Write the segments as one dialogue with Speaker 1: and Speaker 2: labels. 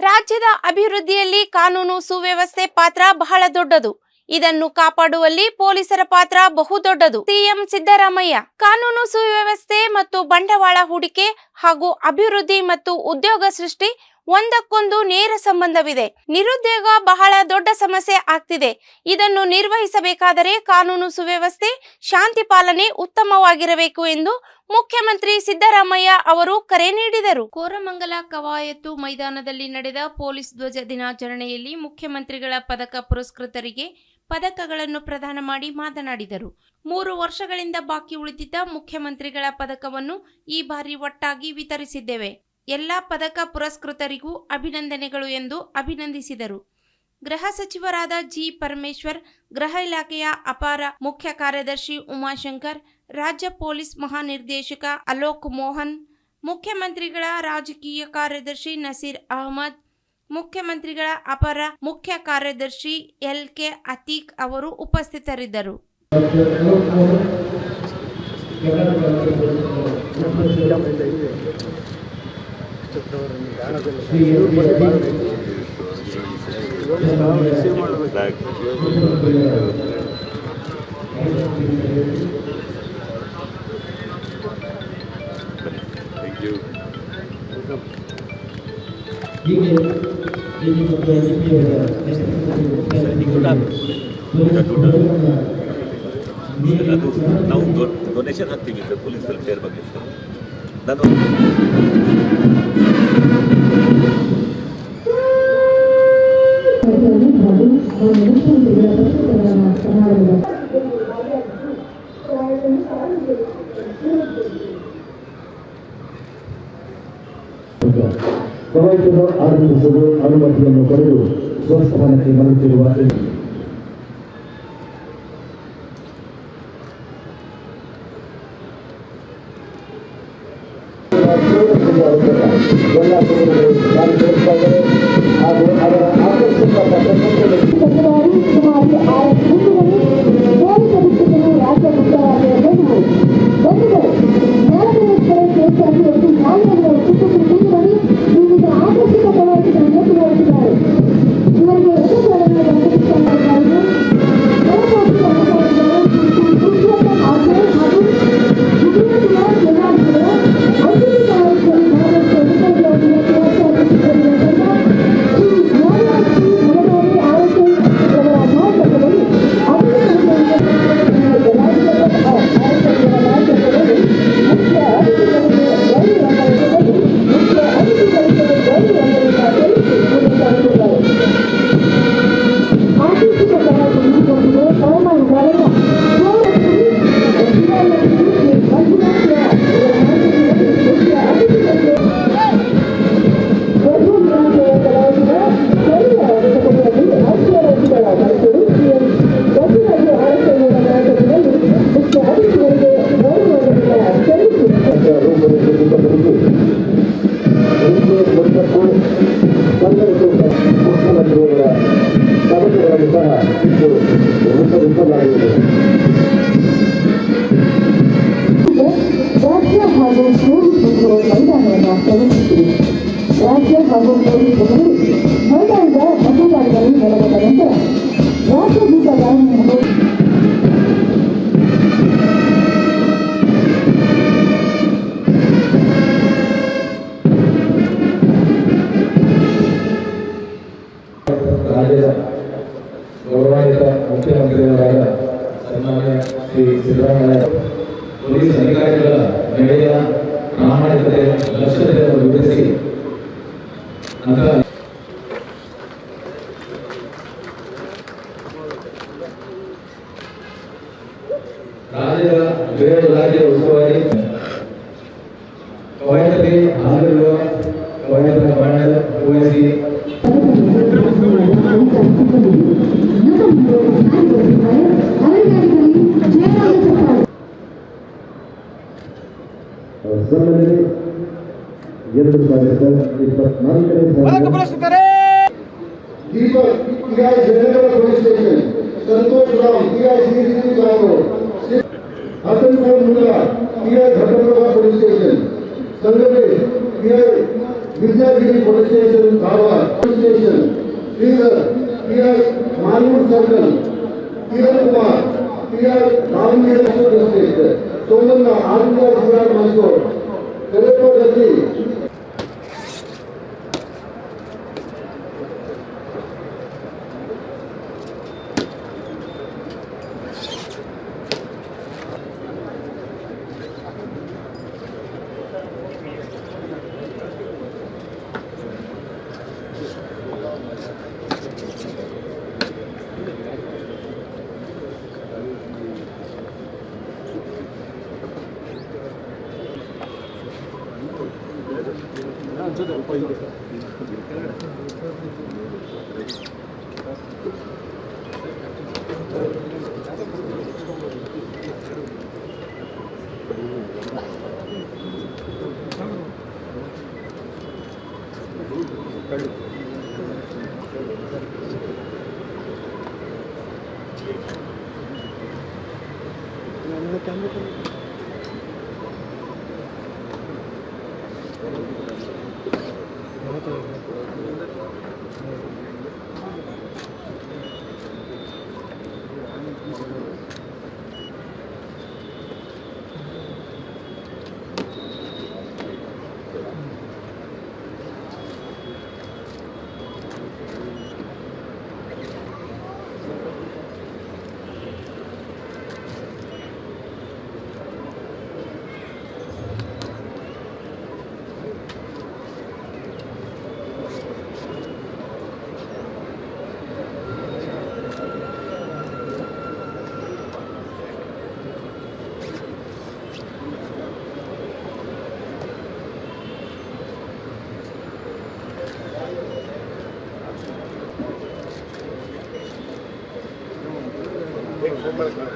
Speaker 1: ರಾಜ್ಯದ ಅಭಿವೃದ್ಧಿಯಲ್ಲಿ ಕಾನೂನು ಸುವ್ಯವಸ್ಥೆ ಪಾತ್ರ ಬಹಳ ದೊಡ್ಡದು. ಇದನ್ನು ಕಾಪಾಡುವಲ್ಲಿ ಪೊಲೀಸರ ಪಾತ್ರ ಬಹುದೊಡ್ಡದು ಸಿಎಂ ಸಿದ್ದರಾಮಯ್ಯ, ಕಾನೂನು ಸುವ್ಯವಸ್ಥೆ ಮತ್ತು ಬಂಡವಾಳ ಹೂಡಿಕೆ ಹಾಗೂ ಅಭಿವೃದ್ಧಿ ಮತ್ತು ಉದ್ಯೋಗ ಸೃಷ್ಟಿ ಒಂದಕ್ಕೊಂದು ನೇರ ಸಂಬಂಧವಿದೆ. ನಿರುದ್ಯೋಗ ಬಹಳ ದೊಡ್ಡ ಸಮಸ್ಯೆ ಆಗ್ತಿದೆ. ಇದನ್ನು ನಿರ್ವಹಿಸಬೇಕಾದರೆ ಕಾನೂನು ಸುವ್ಯವಸ್ಥೆ, ಶಾಂತಿ ಪಾಲನೆ ಉತ್ತಮವಾಗಿರಬೇಕು ಎಂದು ಮುಖ್ಯಮಂತ್ರಿ ಸಿದ್ದರಾಮಯ್ಯ ಅವರು ಕರೆ ನೀಡಿದರು. ಕೋರಮಂಗಲ ಕವಾಯತು ಮೈದಾನದಲ್ಲಿ ನಡೆದ ಪೊಲೀಸ್ ಧ್ವಜ ದಿನಾಚರಣೆಯಲ್ಲಿ ಮುಖ್ಯಮಂತ್ರಿಗಳ ಪದಕ ಪುರಸ್ಕೃತರಿಗೆ ಪದಕಗಳನ್ನು ಪ್ರದಾನ ಮಾಡಿ ಮಾತನಾಡಿದರು. ಮೂರು ವರ್ಷಗಳಿಂದ ಬಾಕಿ ಉಳಿದಿದ್ದ ಮುಖ್ಯಮಂತ್ರಿಗಳ ಪದಕವನ್ನು ಈ ಬಾರಿ ಒಟ್ಟಾಗಿ ವಿತರಿಸಿದ್ದೇವೆ. ಎಲ್ಲ ಪದಕ ಪುರಸ್ಕೃತರಿಗೂ ಅಭಿನಂದನೆಗಳು ಎಂದು ಅಭಿನಂದಿಸಿದರು. ಗೃಹ ಸಚಿವರಾದ ಜಿ ಪರಮೇಶ್ವರ್, ಗೃಹ ಇಲಾಖೆಯ ಅಪಾರ ಮುಖ್ಯ ಕಾರ್ಯದರ್ಶಿ ಉಮಾಶಂಕರ್, ರಾಜ್ಯ ಪೊಲೀಸ್ ಮಹಾನಿರ್ದೇಶಕ ಅಲೋಕ್ ಮೋಹನ್, ಮುಖ್ಯಮಂತ್ರಿಗಳ ರಾಜಕೀಯ ಕಾರ್ಯದರ್ಶಿ ನಸೀರ್ ಅಹಮದ್, ಮುಖ್ಯಮಂತ್ರಿಗಳ ಅಪರ ಮುಖ್ಯ ಕಾರ್ಯದರ್ಶಿ ಎಲ್ ಕೆ ಅತೀಕ್ ಅವರು ಉಪಸ್ಥಿತರಿದ್ದರು.
Speaker 2: Thank you.
Speaker 3: ಹೀಗೆ ಇಲ್ಲಿ ಮತ್ತು ಎನ್ಪಿಯವರ
Speaker 2: ಅದು ನಾವು ಡೊನೇಷನ್ ಹಾಕ್ತೀವಿ ಸರ್ ಪೊಲೀಸ್ ವೆಲ್ಫೇರ್ ಬಗ್ಗೆ ಸರ್ ನಾನು
Speaker 3: ಕವಾಯತನ್ನು ಆರಂಭಿಸಲು ಅನುಮತಿಯನ್ನು ಪಡೆದು ಸ್ವಸ್ಥಾನಕ್ಕೆ तुम्हारी तुम्हारी आज Gracias,
Speaker 4: Deepak TI general police station Santosh Ram TI Shri गाँव हसन साहब Munda PI Ghataprabha police station Sangamesh PI Vidyagiri police station Karwar police station Bidar PI Maluru circle Kiran Kumar PI Davanagere district Somanna Aditya CR Mysuru ಕರೆಪದಲ್ಲಿ
Speaker 5: 那你就得跑一个。করতে হবে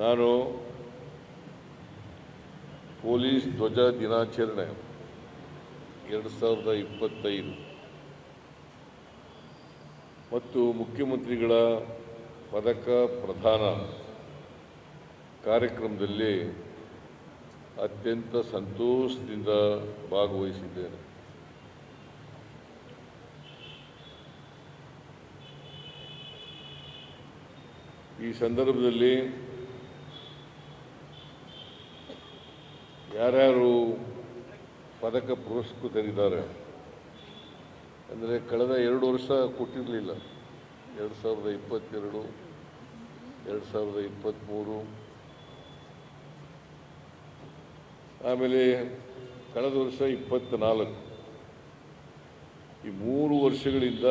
Speaker 6: ನಾನು police ಧ್ವಜ ದಿನಾಚರಣೆ ಎರಡು ಸಾವಿರದ ಇಪ್ಪತ್ತೈದು. ಮತ್ತು ಮುಖ್ಯಮಂತ್ರಿಗಳ ಪದಕ ಪ್ರಧಾನ ಕಾರ್ಯಕ್ರಮದಲ್ಲಿ ಅತ್ಯಂತ ಸಂತೋಷದಿಂದ ಭಾಗವಹಿಸಿದ್ದೇನೆ. ಈ ಸಂದರ್ಭದಲ್ಲಿ ಯಾರ್ಯಾರು ಪದಕ ಪುರಸ್ಕೃತರಿದ್ದಾರೆ, ಅಂದರೆ ಕಳೆದ ಎರಡು ವರ್ಷ ಕೊಟ್ಟಿರಲಿಲ್ಲ. ಎರಡು ಸಾವಿರದ ಇಪ್ಪತ್ತೆರಡು, ಎರಡು ಸಾವಿರದ ಇಪ್ಪತ್ತ್ಮೂರು. ಆಮೇಲೆ ಕಳೆದ ವರ್ಷ ಇಪ್ಪತ್ತ್ನಾಲ್ಕು ಈ ಮೂರು ವರ್ಷಗಳಿಂದ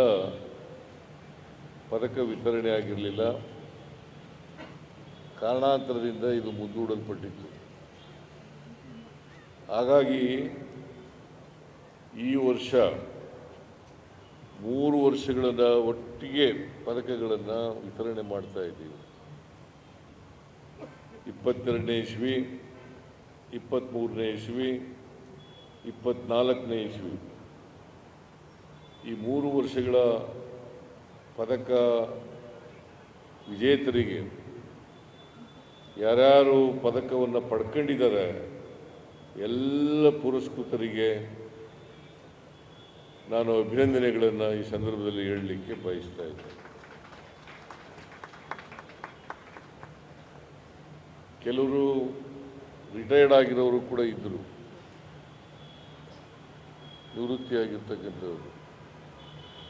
Speaker 6: ಪದಕ ವಿತರಣೆ ಆಗಿರಲಿಲ್ಲ. ಕಾರಣಾಂತರದಿಂದ ಇದು ಮುಂದೂಡಲ್ಪಟ್ಟಿತ್ತು. ಹಾಗಾಗಿ ಈ ವರ್ಷ ಮೂರು ವರ್ಷಗಳನ್ನ ಒಟ್ಟಿಗೆ ಪದಕಗಳನ್ನು ವಿತರಣೆ ಮಾಡ್ತಾ ಇದ್ದೀವಿ. ಇಪ್ಪತ್ತೆರಡನೇ ಇಸ್ವಿ ಇಪ್ಪತ್ತ್ಮೂರನೇ ಇಸ್ವಿ, ಇಪ್ಪತ್ನಾಲ್ಕನೇ ಇಸ್ವಿ. ಈ ಮೂರು ವರ್ಷಗಳ ಪದಕ ವಿಜೇತರಿಗೆ ಯಾರ್ಯಾರು ಪದಕವನ್ನು ಪಡ್ಕೊಂಡಿದ್ದಾರೆ ಎಲ್ಲ ಪುರಸ್ಕೃತರಿಗೆ ನಾನು ಅಭಿನಂದನೆಗಳನ್ನು ಈ ಸಂದರ್ಭದಲ್ಲಿ ಹೇಳಲಿಕ್ಕೆ ಬಯಸ್ತಾ ಇದ್ದೇನೆ. ಕೆಲವರು ರಿಟೈರ್ಡ್ ಆಗಿರೋರು ಕೂಡ ಇದ್ದರು ನಿವೃತ್ತಿಯಾಗಿರ್ತಕ್ಕಂಥವ್ರು.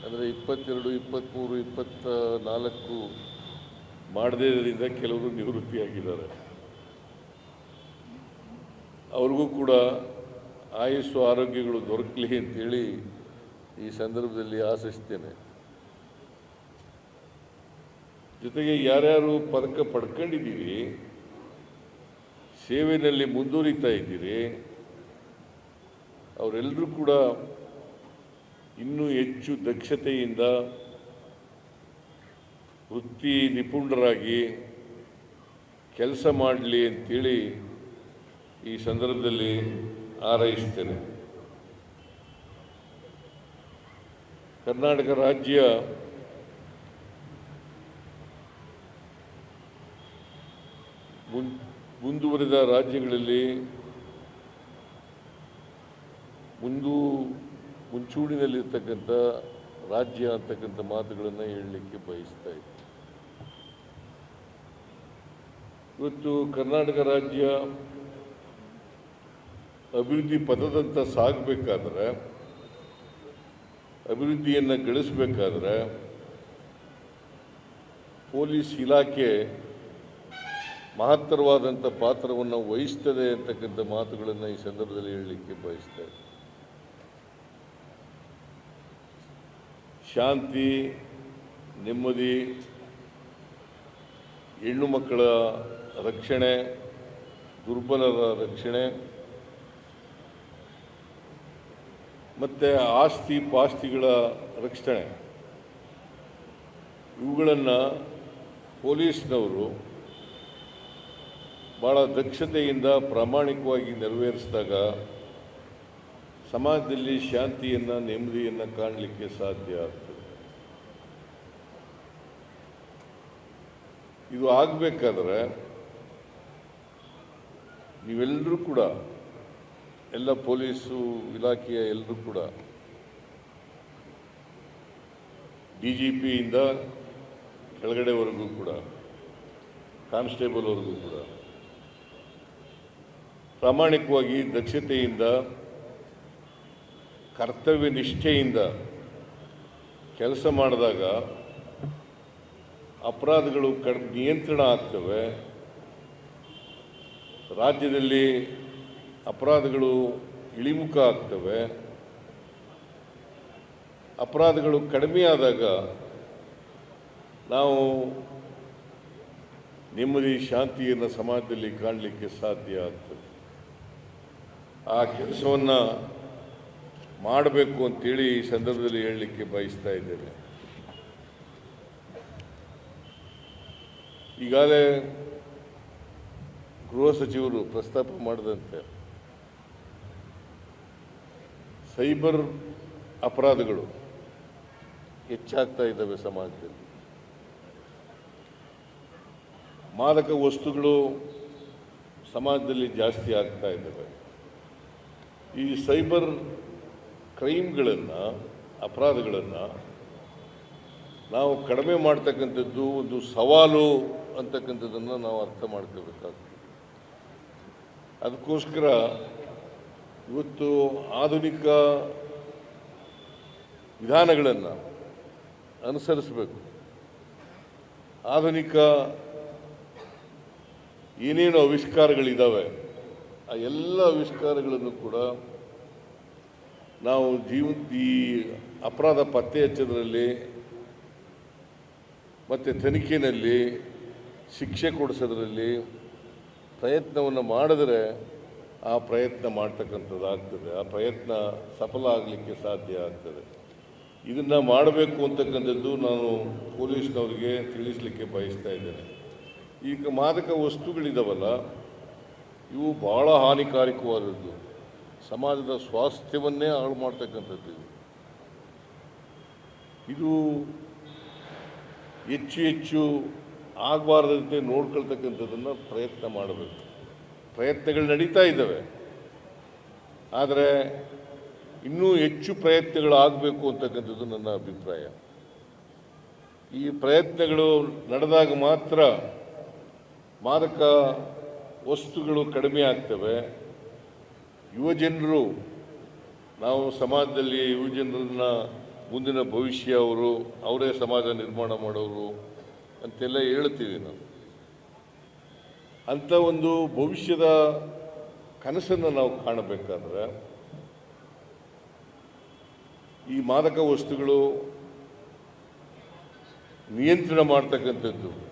Speaker 6: ಅಂದರೆ ಇಪ್ಪತ್ತೆರಡು ಇಪ್ಪತ್ತ್ಮೂರು ಇಪ್ಪತ್ತ ನಾಲ್ಕು ಮಾಡದೇ ಇರೋದ್ರಿಂದ ಕೆಲವರು ನಿವೃತ್ತಿಯಾಗಿದ್ದಾರೆ. ಅವ್ರಿಗೂ ಕೂಡ ಆಯುಸ್ಸು, ಆರೋಗ್ಯಗಳು ದೊರಕಲಿ ಅಂತೇಳಿ ಈ ಸಂದರ್ಭದಲ್ಲಿ ಆಶಿಸ್ತೇನೆ. ಜೊತೆಗೆ ಯಾರ್ಯಾರು ಪದಕ ಪಡ್ಕೊಂಡಿದ್ದೀರಿ ಸೇವೆಯಲ್ಲಿ ಮುಂದುವರಿತಾ ಇದ್ದೀರಿ, ಅವರೆಲ್ಲರೂ ಕೂಡ ಇನ್ನೂ ಹೆಚ್ಚು ದಕ್ಷತೆಯಿಂದ ವೃತ್ತಿ ನಿಪುಣರಾಗಿ ಕೆಲಸ ಮಾಡಲಿ ಅಂತೇಳಿ ಈ ಸಂದರ್ಭದಲ್ಲಿ ಹಾರೈಸ್ತೇನೆ ಕರ್ನಾಟಕ ರಾಜ್ಯ ಮುಂದುವರಿದ ರಾಜ್ಯಗಳಲ್ಲಿ ಮುಂದು ಮುಂಚೂಣಿನಲ್ಲಿರ್ತಕ್ಕಂಥ ರಾಜ್ಯ ಅಂತಕ್ಕಂಥ ಮಾತುಗಳನ್ನು ಹೇಳಲಿಕ್ಕೆ ಬಯಸ್ತಾ ಇತ್ತು ಇವತ್ತು ಕರ್ನಾಟಕ ರಾಜ್ಯ ಅಭಿವೃದ್ಧಿ ಪದದಂತ ಸಾಗಬೇಕಾದ್ರೆ, ಅಭಿವೃದ್ಧಿಯನ್ನು ಗಳಿಸಬೇಕಾದ್ರೆ, ಪೊಲೀಸ್ ಇಲಾಖೆ ಮಹತ್ತರವಾದಂಥ ಪಾತ್ರವನ್ನು ವಹಿಸ್ತದೆ ಅಂತಕ್ಕಂಥ ಮಾತುಗಳನ್ನು ಈ ಸಂದರ್ಭದಲ್ಲಿ ಹೇಳಲಿಕ್ಕೆ ಬಯಸ್ತೇನೆ ಶಾಂತಿ, ನೆಮ್ಮದಿ, ಹೆಣ್ಣು ಮಕ್ಕಳ ರಕ್ಷಣೆ, ದುರ್ಬಲರ ರಕ್ಷಣೆ ಮತ್ತು ಆಸ್ತಿ ಪಾಸ್ತಿಗಳ ರಕ್ಷಣೆ. ಇವುಗಳನ್ನು ಪೊಲೀಸ್ನವರು ಭಾಳ ದಕ್ಷತೆಯಿಂದ ಪ್ರಾಮಾಣಿಕವಾಗಿ ನೆರವೇರಿಸಿದಾಗ ಸಮಾಜದಲ್ಲಿ ಶಾಂತಿಯನ್ನು, ನೆಮ್ಮದಿಯನ್ನು ಕಾಣಲಿಕ್ಕೆ ಸಾಧ್ಯ ಆಗ್ತದೆ. ಇದು ಆಗಬೇಕಾದ್ರೆ ನೀವೆಲ್ಲರೂ ಕೂಡ ಎಲ್ಲ ಪೊಲೀಸು ಇಲಾಖೆಯ ಎಲ್ಲರೂ ಕೂಡ ಡಿ ಜಿ ಪಿಯಿಂದ ಕೆಳಗಡೆವರೆಗೂ ಕೂಡ, ಕಾನ್ಸ್ಟೇಬಲ್ವರೆಗೂ ಕೂಡ ಪ್ರಾಮಾಣಿಕವಾಗಿ ದಕ್ಷತೆಯಿಂದ, ಕರ್ತವ್ಯ ನಿಷ್ಠೆಯಿಂದ ಕೆಲಸ ಮಾಡಿದಾಗ ಅಪರಾಧಗಳು ಕಡ್ ನಿಯಂತ್ರಣ ಆಗ್ತವೆ. ರಾಜ್ಯದಲ್ಲಿ ಅಪರಾಧಗಳು ಇಳಿಮುಖ ಆಗ್ತವೆ. ಅಪರಾಧಗಳು ಕಡಿಮೆ ಆದಾಗ ನಾವು ನೆಮ್ಮದಿ, ಶಾಂತಿಯನ್ನು ಸಮಾಜದಲ್ಲಿ ಕಾಣಲಿಕ್ಕೆ ಸಾಧ್ಯ ಆಗ್ತದೆ. ಆ ಕೆಲಸವನ್ನು ಮಾಡಬೇಕು ಅಂತೇಳಿ ಈ ಸಂದರ್ಭದಲ್ಲಿ ಹೇಳಲಿಕ್ಕೆ ಬಯಸ್ತಾ ಇದ್ದೇನೆ. ಈಗಾಗಲೇ ಗೃಹ ಸಚಿವರು ಪ್ರಸ್ತಾಪ ಮಾಡಿದಂತೆ ಸೈಬರ್ ಅಪರಾಧಗಳು ಹೆಚ್ಚಾಗ್ತಾ ಇದ್ದಾವೆ ಸಮಾಜದಲ್ಲಿ. ಮಾದಕ ವಸ್ತುಗಳು ಸಮಾಜದಲ್ಲಿ ಜಾಸ್ತಿ ಆಗ್ತಾ ಇದ್ದಾವೆ. ಈ ಸೈಬರ್ ಕ್ರೈಮ್ಗಳನ್ನು, ಅಪರಾಧಗಳನ್ನು ನಾವು ಕಡಿಮೆ ಮಾಡ್ತಕ್ಕಂಥದ್ದು ಒಂದು ಸವಾಲು ಅಂತಕ್ಕಂಥದ್ದನ್ನು ನಾವು ಅರ್ಥ ಮಾಡ್ಕೋಬೇಕಾಗ್ತದೆ. ಅದಕ್ಕೋಸ್ಕರ ಇವತ್ತು ಆಧುನಿಕ ವಿಧಾನಗಳನ್ನು ಅನುಸರಿಸಬೇಕು. ಆಧುನಿಕ ಏನೇನು ಆವಿಷ್ಕಾರಗಳಿದ್ದಾವೆ ಆ ಎಲ್ಲ ಆವಿಷ್ಕಾರಗಳನ್ನು ಕೂಡ ನಾವು ಜೀವ ಈ ಅಪರಾಧ ಪತ್ತೆ ಹಚ್ಚೋದ್ರಲ್ಲಿ ಮತ್ತು ತನಿಖೆಯಲ್ಲಿ ಶಿಕ್ಷೆ ಕೊಡಿಸೋದ್ರಲ್ಲಿ ಪ್ರಯತ್ನವನ್ನು ಮಾಡಿದ್ರೆ ಆ ಪ್ರಯತ್ನ ಮಾಡ್ತಕ್ಕಂಥದ್ದು ಆಗ್ತದೆ. ಆ ಪ್ರಯತ್ನ ಸಫಲ ಆಗಲಿಕ್ಕೆ ಸಾಧ್ಯ ಆಗ್ತದೆ. ಇದನ್ನು ಮಾಡಬೇಕು ಅಂತಕ್ಕಂಥದ್ದು ನಾನು ಪೊಲೀಸ್ನವರಿಗೆ ತಿಳಿಸಲಿಕ್ಕೆ ಬಯಸ್ತಾ ಇದ್ದೇನೆ. ಈಗ ಮಾದಕ ವಸ್ತುಗಳಿದಾವಲ್ಲ, ಇವು ಭಾಳ ಹಾನಿಕಾರಕವಾದದ್ದು. ಸಮಾಜದ ಸ್ವಾಸ್ಥ್ಯವನ್ನೇ ಹಾಳು ಮಾಡ್ತಕ್ಕಂಥದ್ದು ಇದು. ಇದು ಹೆಚ್ಚು ಹೆಚ್ಚು ಆಗಬಾರ್ದಂತೆ ನೋಡ್ಕೊಳ್ತಕ್ಕಂಥದ್ದನ್ನು ಪ್ರಯತ್ನ ಮಾಡಬೇಕು. ಪ್ರಯತ್ನಗಳು ನಡೀತಾ ಇದ್ದಾವೆ. ಆದರೆ ಇನ್ನೂ ಹೆಚ್ಚು ಪ್ರಯತ್ನಗಳು ಆಗಬೇಕು ಅಂತಕ್ಕಂಥದ್ದು ನನ್ನ ಅಭಿಪ್ರಾಯ. ಈ ಪ್ರಯತ್ನಗಳು ನಡೆದಾಗ ಮಾತ್ರ ಮಾದಕ ವಸ್ತುಗಳು ಕಡಿಮೆ ಆಗ್ತವೆ. ಯುವಜನರು, ನಾವು ಸಮಾಜದಲ್ಲಿ ಯುವಜನರನ್ನ ಮುಂದಿನ ಭವಿಷ್ಯ ಅವರು, ಅವರೇ ಸಮಾಜ ನಿರ್ಮಾಣ ಮಾಡೋರು ಅಂತೆಲ್ಲ ಹೇಳ್ತೀವಿ ನಾವು. ಅಂಥ ಒಂದು ಭವಿಷ್ಯದ ಕನಸನ್ನು ನಾವು ಕಾಣಬೇಕಾದ್ರೆ ಈ ಮಾದಕ ವಸ್ತುಗಳು ನಿಯಂತ್ರಣ ಮಾಡ್ತಕ್ಕಂಥದ್ದು.